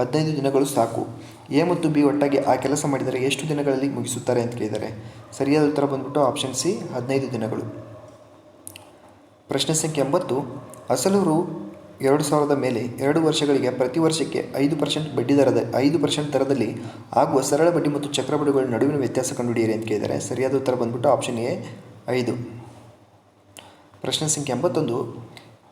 ಹದಿನೈದು ದಿನಗಳು ಸಾಕು. ಎ ಮತ್ತು ಬಿ ಒಟ್ಟಾಗಿ ಆ ಕೆಲಸ ಮಾಡಿದರೆ ಎಷ್ಟು ದಿನಗಳಲ್ಲಿ ಮುಗಿಸುತ್ತಾರೆ ಅಂತ ಕೇಳಿದ್ದಾರೆ ಸರಿಯಾದ ಉತ್ತರ ಬಂದ್ಬಿಟ್ಟು ಆಪ್ಷನ್ ಸಿ ಹದಿನೈದು ದಿನಗಳು. ಪ್ರಶ್ನೆ ಸಂಖ್ಯೆ ಎಂಬತ್ತು ಅಸಲು ರು ಎರಡು ಸಾವಿರದ ಮೇಲೆ ಎರಡು ವರ್ಷಗಳಿಗೆ ಪ್ರತಿ ವರ್ಷಕ್ಕೆ ಐದು ಪರ್ಸೆಂಟ್ ಬಡ್ಡಿ ದರದ, ಐದು ಪರ್ಸೆಂಟ್ ದರದಲ್ಲಿ ಆಗುವ ಸರಳ ಬಡ್ಡಿ ಮತ್ತು ಚಕ್ರಬಡ್ಡಿಗಳ ನಡುವಿನ ವ್ಯತ್ಯಾಸ ಕಂಡುಹಿಡಿಯಿರಿ ಅಂತ ಕೇಳಿದ್ದಾರೆ ಸರಿಯಾದ ಉತ್ತರ ಬಂದ್ಬಿಟ್ಟು ಆಪ್ಷನ್ ಎ ಐದು. ಪ್ರಶ್ನೆ ಸಂಖ್ಯೆ ಎಂಬತ್ತೊಂದು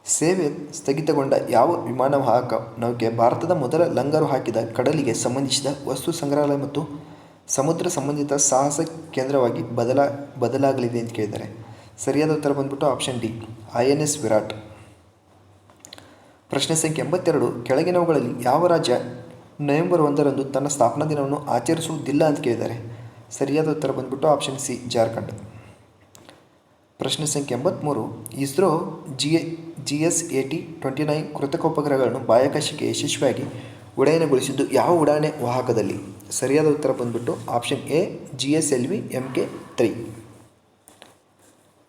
ಸೇವೆ ಸ್ಥಗಿತಗೊಂಡ ಯಾವ ವಿಮಾನ ವಾಹಕ ನೌಕೆ, ಭಾರತದ ಮೊದಲ ಲಂಗರು ಹಾಕಿದ ಕಡಲಿಗೆ ಸಂಬಂಧಿಸಿದ ವಸ್ತು ಸಂಗ್ರಹಾಲಯ ಮತ್ತು ಸಮುದ್ರ ಸಂಬಂಧಿತ ಸಾಹಸ ಕೇಂದ್ರವಾಗಿ ಬದಲ, ಬದಲಾಗಲಿದೆ ಅಂತ ಕೇಳಿದ್ದಾರೆ. ಸರಿಯಾದ ಉತ್ತರ ಬಂದ್ಬಿಟ್ಟು option D I N S Virat. ಪ್ರಶ್ನೆ ಸಂಖ್ಯೆ ಎಂಬತ್ತೆರಡು, ಕೆಳಗಿನವುಗಳಲ್ಲಿ ಯಾವ ರಾಜ್ಯ ನವೆಂಬರ್ ಒಂದರಂದು ತನ್ನ ಸ್ಥಾಪನಾ ದಿನವನ್ನು ಆಚರಿಸುವುದಿಲ್ಲ ಅಂತ ಕೇಳಿದ್ದಾರೆ. ಸರಿಯಾದ ಉತ್ತರ ಬಂದ್ಬಿಟ್ಟು ಆಪ್ಷನ್ ಸಿ ಜಾರ್ಖಂಡ್. ಪ್ರಶ್ನೆ ಸಂಖ್ಯೆ ಎಂಬತ್ತ್ಮೂರು ISRO, G G S A T twenty nine ಕೃತಕ ಉಪಗ್ರಹಗಳನ್ನು ಬಾಹ್ಯಾಕಾಶಕ್ಕೆ ಯಶಸ್ವಿಯಾಗಿ ಉಡಾಯನಗೊಳಿಸಿದ್ದು ಯಾವ ಉಡಾಣೆ ವಾಹಕದಲ್ಲಿ? ಸರಿಯಾದ ಉತ್ತರ ಬಂದ್ಬಿಟ್ಟು option A G S L V M K three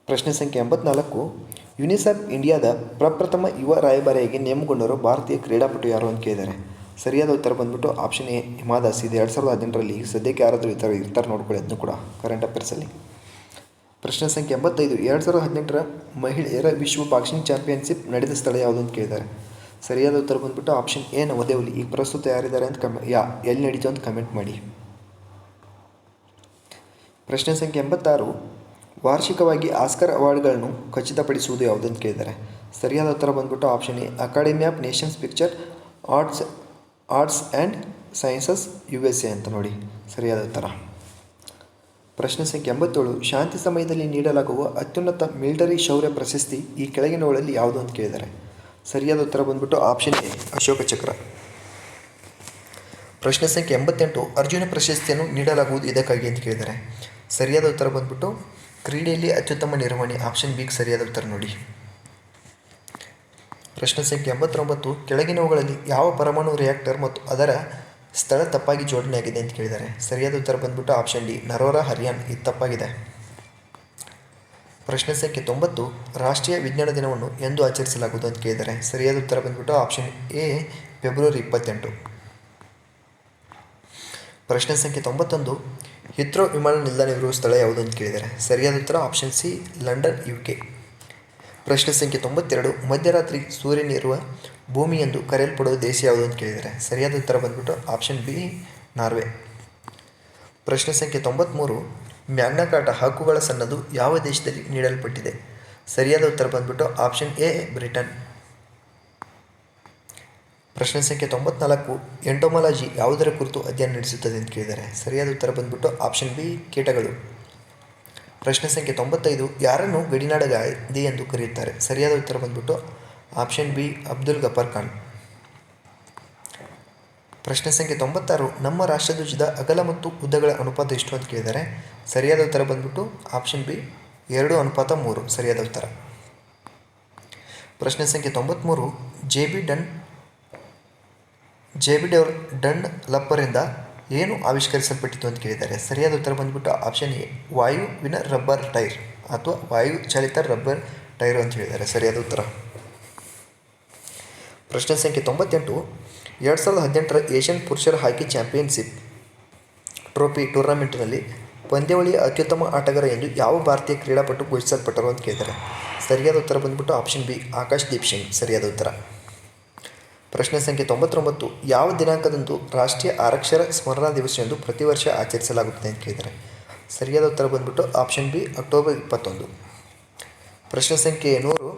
ಪ್ರಶ್ನೆ ಸಂಖ್ಯೆ ಎಂಬತ್ನಾಲ್ಕು. ಯುನಿಸೆಫ್ ಇಂಡಿಯಾದ ಪ್ರಪ್ರಥಮ ಯುವ ರಾಯಭಾರಿಯಾಗಿ ನೇಮಗೊಂಡವರು ಭಾರತೀಯ ಕ್ರೀಡಾಪಟು ಯಾರು ಅಂತ ಕೇಳಿದ್ದಾರೆ. ಸರಿಯಾದ ಉತ್ತರ ಬಂದ್ಬಿಟ್ಟು ಆಪ್ಷನ್ ಎ ಹಿಮಾದಾಸ್. ಇದೆ ಎರಡು ಸಾವಿರದ ಹದಿನೆಂಟರಲ್ಲಿ ಸದ್ಯಕ್ಕೆ ಯಾರಾದರೂ ಇರ್ತಾರೆ ಇರ್ತಾರೆ ನೋಡ್ಕೊಳ್ಳಿ ಅದನ್ನು ಕೂಡ ಕರೆಂಟ್ ಅಫೇರ್ಸಲ್ಲಿ ಪ್ರಶ್ನೆ ಸಂಖ್ಯೆ ಎಂಬತ್ತೈದು. ಎರಡು ಸಾವಿರದ ಹದಿನೆಂಟರ ಮಹಿಳೆಯರ ವಿಶ್ವ ಬಾಕ್ಸಿಂಗ್ ಚಾಂಪಿಯನ್ಶಿಪ್ ನಡೆದ ಸ್ಥಳ ಯಾವುದು ಅಂತ ಕೇಳಿದ್ದಾರೆ. ಸರಿಯಾದ ಉತ್ತರ ಬಂದ್ಬಿಟ್ಟು ಆಪ್ಷನ್ ಎ ನವದೆಹಲಿ ಈಗ ಪ್ರಸ್ತುತ ಯಾರಿದ್ದಾರೆ ಅಂತ ಕಮೆ, ಯಾ, ಎಲ್ಲಿ ನಡೀತು ಅಂತ ಕಮೆಂಟ್ ಮಾಡಿ. ಪ್ರಶ್ನೆ ಸಂಖ್ಯೆ ಎಂಬತ್ತಾರು. ವಾರ್ಷಿಕವಾಗಿ ಆಸ್ಕರ್ ಅವಾರ್ಡ್ಗಳನ್ನು ಖಚಿತಪಡಿಸುವುದು ಯಾವುದು ಅಂತ ಕೇಳಿದ್ದಾರೆ. ಸರಿಯಾದ ಉತ್ತರ ಬಂದ್ಬಿಟ್ಟು option A, academy of nations picture arts arts and sciences U S A ಅಂತ ನೋಡಿ. ಸರಿಯಾದ ಉತ್ತರ. ಪ್ರಶ್ನೆ ಸಂಖ್ಯೆ ಎಂಬತ್ತೇಳು, ಶಾಂತಿ ಸಮಯದಲ್ಲಿ ನೀಡಲಾಗುವ ಅತ್ಯುನ್ನತ ಮಿಲಿಟರಿ ಶೌರ್ಯ ಪ್ರಶಸ್ತಿ ಈ ಕೆಳಗಿನವುಗಳಲ್ಲಿ ಯಾವುದು ಅಂತ ಕೇಳಿದ್ದಾರೆ ಸರಿಯಾದ ಉತ್ತರ ಬಂದ್ಬಿಟ್ಟು ಆಪ್ಷನ್ ಎ ಅಶೋಕ ಚಕ್ರ. ಪ್ರಶ್ನೆ ಸಂಖ್ಯೆ ಎಂಬತ್ತೆಂಟು, ಅರ್ಜುನ ಪ್ರಶಸ್ತಿಯನ್ನು ನೀಡಲಾಗುವುದು ಇದಕ್ಕಾಗಿ ಅಂತ ಕೇಳಿದ್ದಾರೆ ಸರಿಯಾದ ಉತ್ತರ ಬಂದ್ಬಿಟ್ಟು ಕ್ರೀಡೆಯಲ್ಲಿ ಅತ್ಯುತ್ತಮ ನಿರ್ವಹಣೆ ಆಪ್ಷನ್ ಬಿಗೆ ಸರಿಯಾದ ಉತ್ತರ ನೋಡಿ. ಪ್ರಶ್ನೆ ಸಂಖ್ಯೆ ಎಂಬತ್ತೊಂಬತ್ತು, ಕೆಳಗಿನವುಗಳಲ್ಲಿ ಯಾವ ಪರಮಾಣು ರಿಯಾಕ್ಟರ್ ಮತ್ತು ಅದರ ಸ್ಥಳ ತಪ್ಪಾಗಿ ಜೋಡಣೆಯಾಗಿದೆ ಅಂತ ಕೇಳಿದ್ದಾರೆ. ಸರಿಯಾದ ಉತ್ತರ ಬಂದ್ಬಿಟ್ಟು ಆಪ್ಷನ್ ಡಿ, ನರೋರಾ ಹರಿಯಾನ್ ಇದು ತಪ್ಪಾಗಿದೆ. ಪ್ರಶ್ನೆ ಸಂಖ್ಯೆ ತೊಂಬತ್ತು, ರಾಷ್ಟ್ರೀಯ ವಿಜ್ಞಾನ ದಿನವನ್ನು ಎಂದು ಆಚರಿಸಲಾಗುವುದು ಅಂತ ಕೇಳಿದ್ದಾರೆ. ಸರಿಯಾದ ಉತ್ತರ ಬಂದ್ಬಿಟ್ಟು ಆಪ್ಷನ್ ಎ ಫೆಬ್ರವರಿ ಇಪ್ಪತ್ತೆಂಟು. ಪ್ರಶ್ನೆ ಸಂಖ್ಯೆ ತೊಂಬತ್ತೊಂದು, ಹಿತ್ರೋ ವಿಮಾನ ನಿಲ್ದಾಣ ಇರುವ ಸ್ಥಳ ಯಾವುದು ಅಂತ ಕೇಳಿದ್ದಾರೆ. ಸರಿಯಾದ ಉತ್ತರ option C, London U K ಪ್ರಶ್ನೆ ಸಂಖ್ಯೆ ತೊಂಬತ್ತೆರಡು, ಮಧ್ಯರಾತ್ರಿ ಸೂರ್ಯನಿರುವ ಭೂಮಿ ಎಂದು ಕರೆಯಲ್ಪಡುವ ದೇಶ ಯಾವುದು ಅಂತ ಕೇಳಿದರೆ ಸರಿಯಾದ ಉತ್ತರ ಬಂದ್ಬಿಟ್ಟು ಆಪ್ಷನ್ ಬಿ ನಾರ್ವೆ. ಪ್ರಶ್ನೆ ಸಂಖ್ಯೆ ತೊಂಬತ್ತ್ಮೂರು ಮ್ಯಾಗ್ನಕಾಟ ಹಕ್ಕುಗಳ ಸನ್ನದು ಯಾವ ದೇಶದಲ್ಲಿ ನೀಡಲ್ಪಟ್ಟಿದೆ? ಸರಿಯಾದ ಉತ್ತರ ಬಂದ್ಬಿಟ್ಟು ಆಪ್ಷನ್ ಎ ಬ್ರಿಟನ್. ಪ್ರಶ್ನೆ ಸಂಖ್ಯೆ ತೊಂಬತ್ನಾಲ್ಕು, ಎಂಟೊಮಾಲಜಿ ಯಾವುದರ ಕುರಿತು ಅಧ್ಯಯನ ನಡೆಸುತ್ತದೆ ಅಂತ ಕೇಳಿದರೆ ಸರಿಯಾದ ಉತ್ತರ ಬಂದ್ಬಿಟ್ಟು ಆಪ್ಷನ್ ಬಿ ಕೀಟಗಳು. ಪ್ರಶ್ನೆ ಸಂಖ್ಯೆ ತೊಂಬತ್ತೈದು, ಯಾರನ್ನು ಗಡಿನಾಡ ಎಂದು ಕರೆಯುತ್ತಾರೆ? ಸರಿಯಾದ ಉತ್ತರ ಬಂದ್ಬಿಟ್ಟು ಆಪ್ಷನ್ ಬಿ, ಅಬ್ದುಲ್ ಗಫರ್ ಖಾನ್. ಪ್ರಶ್ನೆ ಸಂಖ್ಯೆ ತೊಂಬತ್ತಾರು, ನಮ್ಮ ರಾಷ್ಟ್ರಧ್ವಜದ ಅಗಲ ಮತ್ತು ಉದ್ದಗಳ ಅನುಪಾತ ಎಷ್ಟು ಅಂತ ಕೇಳಿದ್ದಾರೆ? ಸರಿಯಾದ ಉತ್ತರ ಬಂದ್ಬಿಟ್ಟು ಆಪ್ಷನ್ ಬಿ, ಎರಡು ಅನುಪಾತ ಮೂರು, ಸರಿಯಾದ ಉತ್ತರ. ಪ್ರಶ್ನೆ ಸಂಖ್ಯೆ ತೊಂಬತ್ತ್ಮೂರು J B Dun, J B dev Dun ಲಪ್ಪರಿಂದ ಏನು ಆವಿಷ್ಕರಿಸಲ್ಪಟ್ಟಿತು ಅಂತ ಕೇಳಿದ್ದಾರೆ? ಸರಿಯಾದ ಉತ್ತರ ಬಂದ್ಬಿಟ್ಟು ಆಪ್ಷನ್ ಎ, ವಾಯುವಿನ ರಬ್ಬರ್ ಟೈರ್ ಅಥವಾ ವಾಯು ಚಾಲಿತ ರಬ್ಬರ್ ಟೈರ್ ಅಂತ ಹೇಳಿದ್ದಾರೆ. ಸರಿಯಾದ ಉತ್ತರ. ಪ್ರಶ್ನೆ ಸಂಖ್ಯೆ ತೊಂಬತ್ತೆಂಟು, ಎರಡು ಸಾವಿರದ ಹದಿನೆಂಟರ ಏಷ್ಯನ್ ಪುರುಷರ ಹಾಕಿ ಚಾಂಪಿಯನ್ಶಿಪ್ ಟ್ರೋಫಿ ಟೂರ್ನಮೆಂಟ್ನಲ್ಲಿ ಪಂದ್ಯಾವಳಿಯ ಅತ್ಯುತ್ತಮ ಆಟಗಾರ ಎಂದು ಯಾವ ಭಾರತೀಯ ಕ್ರೀಡಾಪಟು ಘೋಷಿಸಲ್ಪಟ್ಟರು ಅಂತ ಕೇಳಿದ್ದಾರೆ? ಸರಿಯಾದ ಉತ್ತರ ಬಂದ್ಬಿಟ್ಟು ಆಪ್ಷನ್ ಬಿ, ಆಕಾಶ್ ದೀಪ್ ಸಿಂಗ್. ಸರಿಯಾದ ಉತ್ತರ. ಪ್ರಶ್ನೆ ಸಂಖ್ಯೆ ತೊಂಬತ್ತೊಂಬತ್ತು, ಯಾವ ದಿನಾಂಕದಂದು ರಾಷ್ಟ್ರೀಯ ಆರಕ್ಷರ ಸ್ಮರಣಾ ದಿವಸ ಎಂದು ಪ್ರತಿ ವರ್ಷ ಆಚರಿಸಲಾಗುತ್ತದೆ ಅಂತ ಕೇಳಿದ್ದಾರೆ. ಸರಿಯಾದ ಉತ್ತರ ಬಂದ್ಬಿಟ್ಟು ಆಪ್ಷನ್ ಬಿ ಅಕ್ಟೋಬರ್ ಇಪ್ಪತ್ತೊಂದು. ಪ್ರಶ್ನೆ ಸಂಖ್ಯೆ ನೂರು,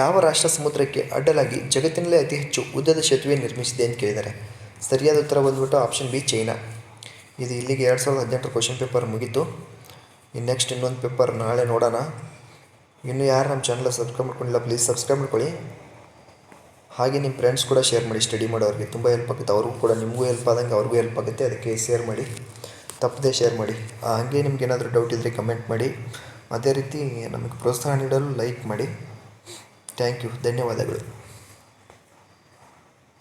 ಯಾವ ರಾಷ್ಟ್ರ ಸಮುದ್ರಕ್ಕೆ ಅಡ್ಡಲಾಗಿ ಜಗತ್ತಿನಲ್ಲೇ ಅತಿ ಹೆಚ್ಚು ಉದ್ದದ ಸೇತುವೆ ನಿರ್ಮಿಸಿದೆ ಅಂತ ಕೇಳಿದ್ದಾರೆ. ಸರಿಯಾದ ಉತ್ತರ ಬಂದ್ಬಿಟ್ಟು ಆಪ್ಷನ್ ಬಿ ಚೈನಾ ಇದು ಇಲ್ಲಿಗೆ ಎರಡು ಸಾವಿರದ ಹದಿನೆಂಟರ ಕ್ವಶನ್ ಪೇಪರ್ ಮುಗೀತು. ಇನ್ನು ನೆಕ್ಸ್ಟ್ ಇನ್ನೊಂದು ಪೇಪರ್ ನಾಳೆ ನೋಡೋಣ. ಇನ್ನು ಯಾರು ನಮ್ಮ ಚಾನಲ್ ಸಬ್ಸ್ಕ್ರೈಬ್ ಮಾಡ್ಕೊಂಡಿಲ್ಲ ಪ್ಲೀಸ್ ಸಬ್ಸ್ಕ್ರೈಬ್ ಮಾಡ್ಕೊಳ್ಳಿ. ಹಾಗೆ ನಿಮ್ಮ ಫ್ರೆಂಡ್ಸ್ ಕೂಡ ಶೇರ್ ಮಾಡಿ ಸ್ಟಡಿ ಮಾಡೋರಿಗೆ ತುಂಬ ಹೆಲ್ಪ್ ಆಗುತ್ತೆ. ಅವ್ರಿಗೂ ಕೂಡ ನಿಮಗೂ ಹೆಲ್ಪ್ ಆದಂಗೆ ಅವ್ರಿಗೂ ಹೆಲ್ಪ್ ಆಗುತ್ತೆ. ಅದಕ್ಕೆ ಶೇರ್ ಮಾಡಿ, ತಪ್ಪದೆ ಶೇರ್ ಮಾಡಿ. ಹಾಗೆ ನಿಮ್ಗೆ ಏನಾದರೂ ಡೌಟ್ ಇದ್ದರೆ ಕಮೆಂಟ್ ಮಾಡಿ. ಅದೇ ರೀತಿ ನಮಗೆ ಪ್ರೋತ್ಸಾಹ ನೀಡಲು ಲೈಕ್ ಮಾಡಿ. ಥ್ಯಾಂಕ್ ಯು ಧನ್ಯವಾದಗಳು.